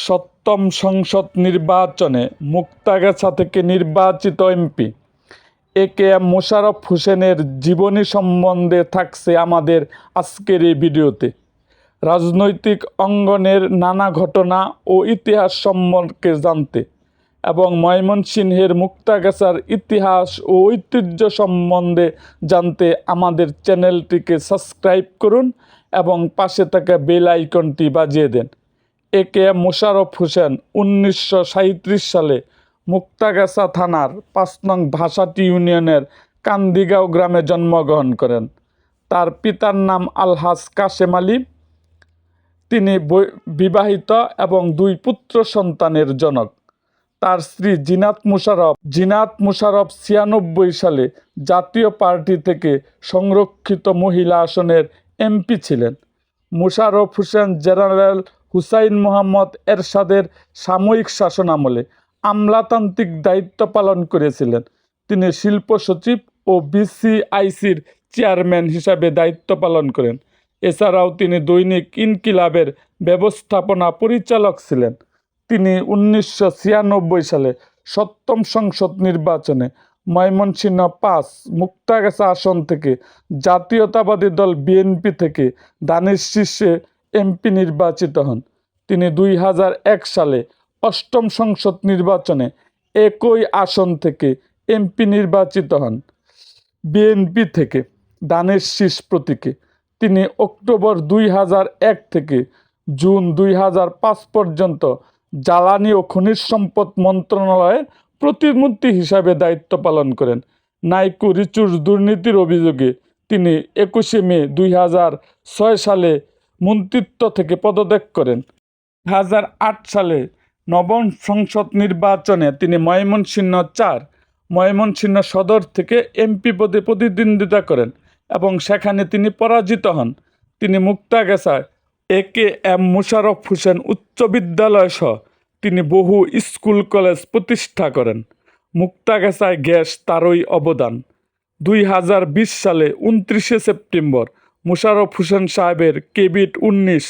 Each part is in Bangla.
সপ্তম সংসদ নির্বাচনে মুক্তাগাছা থেকে নির্বাচিত MP. A K M Mosharraf হোসেনের জীবনী সম্বন্ধে থাকছে আমাদের আজকের এই ভিডিওতে। রাজনৈতিক অঙ্গনের নানা ঘটনা ও ইতিহাস সম্পর্কে জানতে এবং ময়মনসিংহের মুক্তাগাছার ইতিহাস ও ঐতিহ্য সম্বন্ধে জানতে আমাদের চ্যানেলটিকে সাবস্ক্রাইব করুন এবং পাশে থাকা বেল আইকনটি বাজিয়ে দেন। A K M Mosharraf Hossain উনিশশো সাঁইত্রিশ সালে মুক্তাগাছা থানার পাঁচ নং ভাষাটি ইউনিয়নের কান্দিগাঁও গ্রামে জন্মগ্রহণ করেন। তার পিতার নাম আলহাজ কাশেম আলী। তিনি বিবাহিত এবং দুই পুত্র সন্তানের জনক। তার স্ত্রী জিনাত মুশারফ। জিনাত মুশারফ ছিয়ানব্বই সালে জাতীয় পার্টি থেকে সংরক্ষিত মহিলা আসনের এমপি ছিলেন। মুশারফ হোসেন জেনারেল হুসাইন মোহাম্মদ এরশাদের সাময়িক শাসনামলে আমলাতান্ত্রিক দায়িত্ব পালন করেছিলেন। তিনি শিল্প সচিব ও বিসিআইসির চেয়ারম্যান হিসাবে দায়িত্ব পালন করেন। এছাড়াও তিনি দৈনিক ইনকিলাবের ব্যবস্থাপনা পরিচালক ছিলেন। তিনি উনিশশো ছিয়ানব্বই সালে সপ্তম সংসদ নির্বাচনে ময়মনসিংহ পাঁচ মুক্তাগাছা আসন থেকে জাতীয়তাবাদী দল বিএনপি থেকে দানের শীর্ষে এমপি নির্বাচিত হন। তিনি দুই হাজার এক সালে অষ্টম সংসদ নির্বাচনে একই আসন থেকে এমপি নির্বাচিত হন। বিএনপি থেকে দানের শীষ প্রতীকে তিনি অক্টোবর দুই হাজার এক থেকে জুন দুই হাজার পাঁচ পর্যন্ত জ্বালানি ও খনিজ সম্পদ মন্ত্রণালয়ের প্রতিমন্ত্রী হিসাবে দায়িত্ব পালন করেন। নাইকু রিচুর দুর্নীতির অভিযোগে তিনি একুশে মে দুই হাজার ছয় সালে মন্ত্রিত্ব থেকে পদত্যাগ করেন। হাজার আট সালে নবম সংসদ নির্বাচনে তিনি ময়মনসিংহ চার, ময়মনসিংহ সদর থেকে এমপি পদে প্রতিদ্বন্দ্বিতা করেন এবং সেখানে তিনি পরাজিত হন। তিনি মুক্তাগাছায় A K M Musharraf Hossain উচ্চ বিদ্যালয় সহ তিনি বহু স্কুল কলেজ প্রতিষ্ঠা করেন। মুক্তাগাছায় গ্যাস তারই অবদান। দুই হাজার বিশ সালে উনত্রিশে সেপ্টেম্বর মুশারফ হোসেন সাহেবের কেবিট উনিশ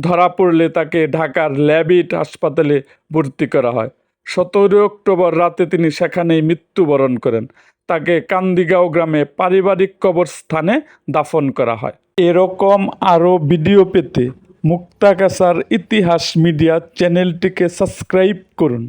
ধরা পড়লে তাকে ঢাকার ল্যাবিট হাসপাতালে ভর্তি করা হয়। সতেরো অক্টোবর রাতে তিনি সেখানেই মৃত্যুবরণ করেন। তাকে কান্দিগাঁও গ্রামে পারিবারিক কবরস্থানে দাফন করা হয়। এরকম আরও ভিডিও পেতে মুক্তাগাছার ইতিহাস মিডিয়া চ্যানেলটিকে সাবস্ক্রাইব করুন।